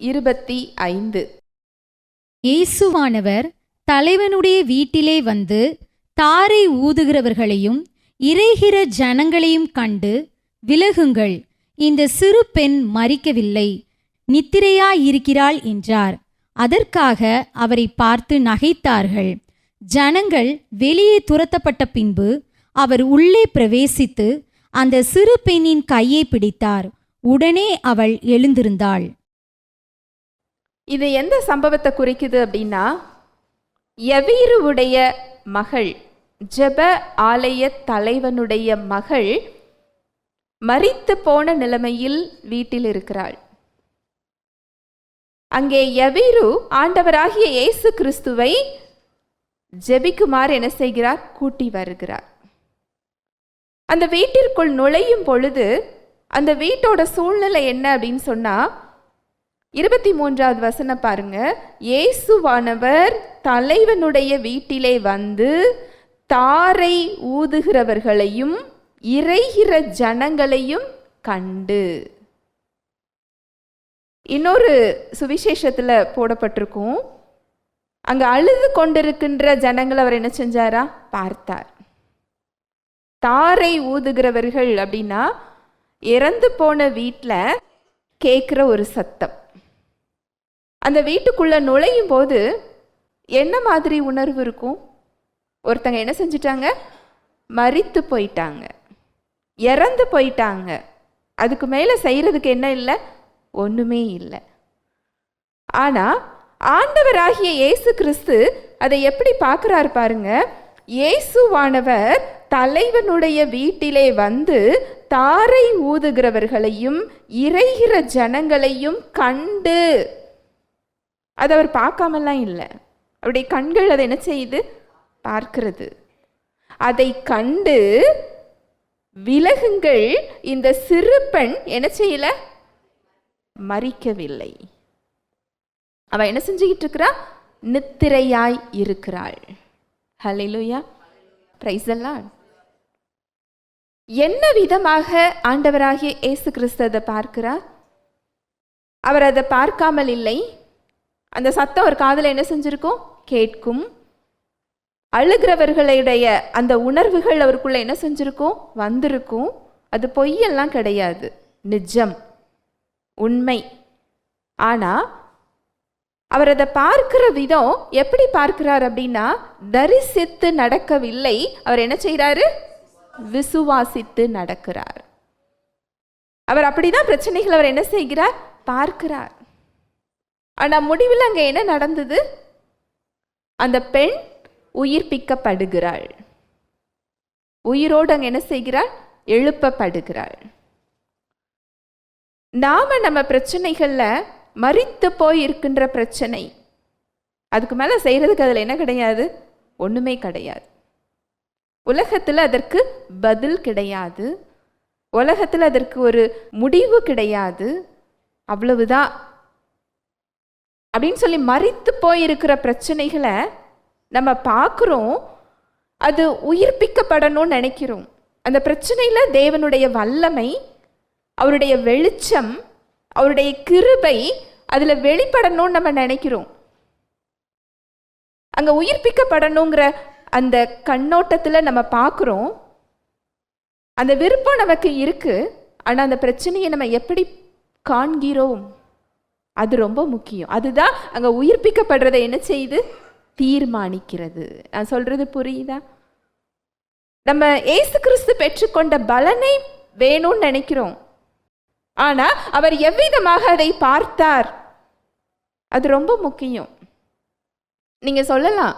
இருபத்தி ஐந்து. இயேசுவானவர் தலைவனுடைய வீட்டிலே வந்து தாரை ஊதுகிறவர்களையும் இறைகிற ஜனங்களையும் கண்டு விலகுங்கள் இந்த சிறு பெண் மறிக்கவில்லை நித்திரையாயிருக்கிறாள் என்றார். அதற்காக அவரை பார்த்து நகைத்தார்கள். ஜனங்கள் வெளியே துரத்தப்பட்ட பின்பு அவர் உள்ளே பிரவேசித்து அந்த சிறு பெண்ணின் கையை பிடித்தார். உடனே அவள் எழுந்திருந்தாள். இது எந்த சம்பவத்தை குறிக்குது அப்படின்னா எவீருவுடைய மகள் ஜெப ஆலய தலைவனுடைய மகள் மறித்து போன நிலைமையில் வீட்டில் இருக்கிறாள். அங்கே எவீரு ஆண்டவராகிய இயேசு கிறிஸ்துவை ஜெபிக்குமாறு என்ன செய்கிறார்? கூட்டி வருகிறார். அந்த வீட்டிற்குள் நுழையும் பொழுது அந்த வீட்டோட சூழ்நிலை என்ன அப்படின்னு சொன்னா இருபத்தி மூன்றாவது வசனம் பாருங்க. இயேசுவானவர் தலைவனுடைய வீட்டிலே வந்து தாரை ஊதுகிறவர்களையும் இறைகிற ஜனங்களையும் கண்டு. இன்னொரு சுவிசேஷத்தில் போடப்பட்டிருக்கும். அங்க அழுது கொண்டிருக்கின்ற ஜனங்களை அவர் என்ன செஞ்சாரா? பார்த்தார். தாரை ஊதுகிறவர்கள் அப்படின்னா இறந்து போன வீட்டில் கேட்குற ஒரு சத்தம். அந்த வீட்டுக்குள்ளே நுழையும் போது என்ன மாதிரி உணர்வு இருக்கும்? ஒருத்தங்க என்ன செஞ்சிட்டாங்க? மறித்து போயிட்டாங்க. இறந்து போயிட்டாங்க. அதுக்கு மேலே செய்கிறதுக்கு என்ன இல்லை? ஒன்றுமே இல்லை. ஆனால் ஆண்டவராகிய இயேசு கிறிஸ்து அதை எப்படி பார்க்குறாரு பாருங்க. இயேசுவானவர் தலைவனுடைய வீட்டிலே வந்து தாரை ஊதுகிறவர்களையும் இறைகிற ஜனங்களையும் கண்டு அது அவர் பார்க்காமலாம் இல்லை. அவருடைய கண்கள் அதை என்ன செய்யுது? பார்க்கிறது. அதை கண்டு விலகுங்கள். இந்த சிறு பெண் என்ன செய்யல? மறிக்கவில்லை. அவ என்ன செஞ்சுக்கிட்டு இருக்கிறா? நித்திரையாய் இருக்கிறாள். ஹலிலுயா பிரைஸ் எல்லாம் என்ன விதமாக ஆண்டவராகிய இயேசு கிறிஸ்து அதை பார்க்கிறார்? அவர் அதை பார்க்காமல் இல்லை. அந்த சத்தம் ஒரு காதில் என்ன செஞ்சுருக்கும்? கேட்கும். அழுகிறவர்களுடைய அந்த உணர்வுகள் அவருக்குள்ளே என்ன செஞ்சுருக்கும்? வந்திருக்கும். அது பொய்யெல்லாம் கிடையாது. நிஜம். உண்மை. ஆனால் அவர் அதை பார்க்கிற விதம் எப்படி பார்க்கிறார் அப்படின்னா தரிசித்து நடக்கவில்லை. அவர் என்ன செய்கிறாரு விசுவாசித்து நடக்கிறார். அவர் அப்படிதான் பிரச்சனைகள் அவர் என்ன செய்கிறார்? பார்க்கிறார். ஆனால் முடிவில் அங்கே என்ன நடந்தது? அந்த பெண் உயிர்ப்பிக்கப்படுகிறாள். உயிரோடு அங்கே என்ன செய்கிறாள்? எழுப்பப்படுகிறாள். நாம் நம்ம பிரச்சனைகளில் மறித்து போய் இருக்கின்ற பிரச்சனை. அதுக்கு மேலே செய்கிறதுக்கு அதில் என்ன கிடையாது? ஒன்றுமே கிடையாது. உலகத்தில் அதற்கு பதில் கிடையாது. உலகத்தில் அதற்கு ஒரு முடிவு கிடையாது. அவ்வளவுதான். அப்படின்னு சொல்லி மறித்து போயிருக்கிற பிரச்சனைகளை நம்ம பார்க்குறோம். அது உயிர்ப்பிக்கப்படணும்னு நினைக்கிறோம். அந்த பிரச்சனையில் தேவனுடைய வல்லமை அவருடைய வெளிச்சம் அவருடைய கிருபை அதில் வெளிப்படணும்னு நம்ம நினைக்கிறோம். அங்கே உயிர்ப்பிக்கப்படணுங்கிற அந்த கண்ணோட்டத்தில் நம்ம பார்க்குறோம். அந்த விருப்பம் நமக்கு இருக்குது ஆனால் அந்த பிரச்சனையை நம்ம எப்படி காண்கிறோம்? அது ரொம்ப முக்கியம். அதுதான் அங்கே உயிர்ப்பிக்கப்படுறதை என்ன செய்யுது? தீர்மானிக்கிறது. நான் சொல்கிறது புரியுதா? நம்ம ஏசு கிறிஸ்து பெற்றுக்கொண்ட பலனை வேணும்னு நினைக்கிறோம். ஆனால் அவர் எவ்விதமாக அதை பார்த்தார்? அது ரொம்ப முக்கியம். நீங்கள் சொல்லலாம்.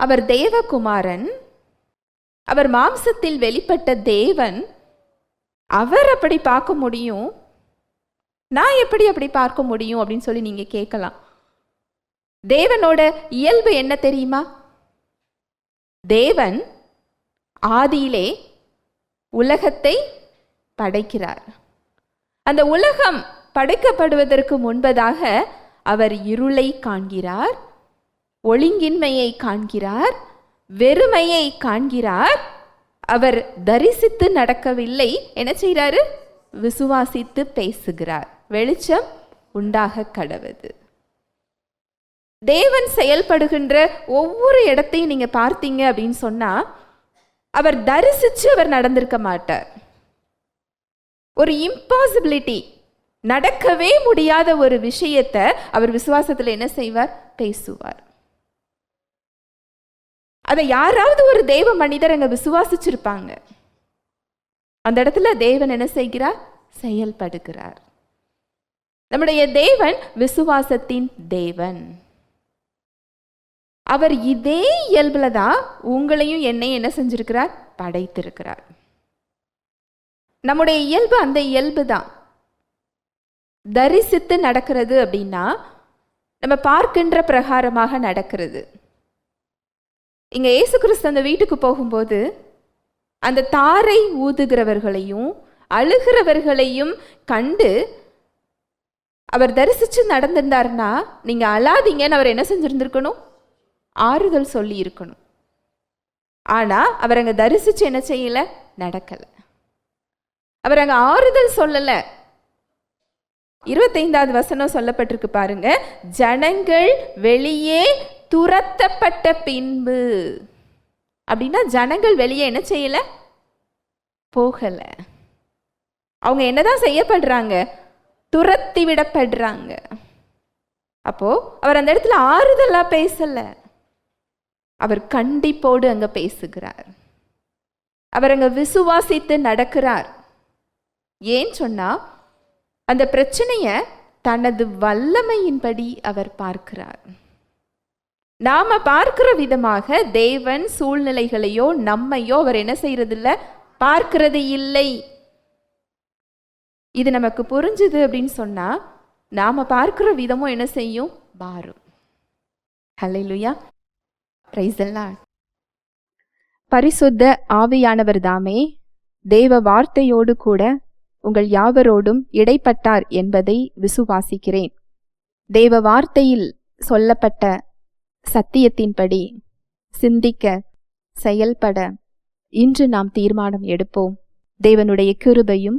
அவர் தேவகுமாரன் அவர் மாம்சத்தில் வெளிப்பட்ட தேவன் அவர் அப்படி பார்க்க முடியும்? நான் எப்படி அப்படி பார்க்க முடியும் அப்படின்னு சொல்லி நீங்கள் கேட்கலாம். தேவனோட இயல்பு என்ன தெரியுமா? தேவன் ஆதியிலே உலகத்தை படைக்கிறார். அந்த உலகம் படைக்கப்படுவதற்கு முன்பதாக அவர் இருளை காண்கிறார் ஒழுங்கின்மையை காண்கிறார் வெறுமையை காண்கிறார். அவர் தரிசித்து நடக்கவில்லை. என்ன செய்கிறாரு விசுவாசித்து பேசுகிறார். வெளிச்சம் உண்டாக கடவுது. தேவன் செயல்படுகின்ற ஒவ்வொரு இடத்தையும் நீங்க பார்த்தீங்க அப்படின்னு சொன்னா அவர் தரிசிச்சு அவர் நடந்திருக்க மாட்டார். ஒரு இம்பாசிபிலிட்டி நடக்கவே முடியாத ஒரு விஷயத்தை அவர் விசுவாசத்தில் என்ன செய்வார்? பேசுவார். அதை யாராவது ஒரு தேவ மனிதர் அங்க விசுவாசிச்சிருப்பாங்க. அந்த இடத்துல தேவன் என்ன செய்கிறார்? செயல்படுகிறார். நம்முடைய தேவன் விசுவாசத்தின் தேவன். அவர் இதே இயல்பில் தான் உங்களையும் என்னை என்ன செஞ்சிருக்கிறார்? படைத்திருக்கிறார். நம்முடைய இயல்பு அந்த இயல்பு தான். தரிசித்து நடக்கிறது அப்படின்னா நம்ம பார்க்கின்ற பிரகாரமாக நடக்கிறது. இங்க இயேசு கிறிஸ்து அந்த வீட்டுக்கு போகும்போது அந்த தாரை ஊதுகிறவர்களையும் அழுகிறவர்களையும் கண்டு அவர் தரிசித்து நடந்திருந்தாருன்னா நீங்கள் அழாதீங்கன்னு அவர் என்ன செஞ்சுருந்துருக்கணும்? ஆறுதல் சொல்லி இருக்கணும். ஆனால் அவர் அங்கே தரிசித்து என்ன செய்யலை? நடக்கலை. அவர் அங்கே ஆறுதல் சொல்லலை. இருபத்தைந்தாவது வசனம் சொல்லப்பட்டிருக்கு பாருங்க. ஜனங்கள் வெளியே துரத்தப்பட்ட பின்பு. அப்படின்னா ஜனங்கள் வெளியே என்ன செய்யலை? போகலை. அவங்க என்னதான் செய்யப்படுறாங்க? துரத்தி விடப்படுறாங்க. அப்போ அவர் அந்த இடத்துல ஆறுதலா பேசல. அவர் கண்டிப்போடு அங்க பேசுகிறார். அவர் அங்க விசுவாசித்து நடக்கிறார். ஏன் சொன்னா அந்த பிரச்சனைய தனது வல்லமையின்படி அவர் பார்க்கிறார். நாம பார்க்கிற விதமாக தேவன் சூழ்நிலைகளையோ நம்மையோ அவர் என்ன செய்யறதில்ல பார்க்கிறது இல்லை. இது நமக்கு புரிஞ்சுது அப்படின்னு சொன்னால் நாம பார்க்கிற விதமும் என்ன செய்யும்? மாறும். ஹலை லுயா the பரிசுத்த ஆவியானவர் தாமே தேவ வார்த்தையோடு கூட உங்கள் யாவரோடும் இடைப்பட்டார் என்பதை விசுவாசிக்கிறேன். தேவ வார்த்தையில் சொல்லப்பட்ட சத்தியத்தின்படி சிந்திக்க செயல்பட இன்று நாம் தீர்மானம் எடுப்போம். தேவனுடைய கிருபையும்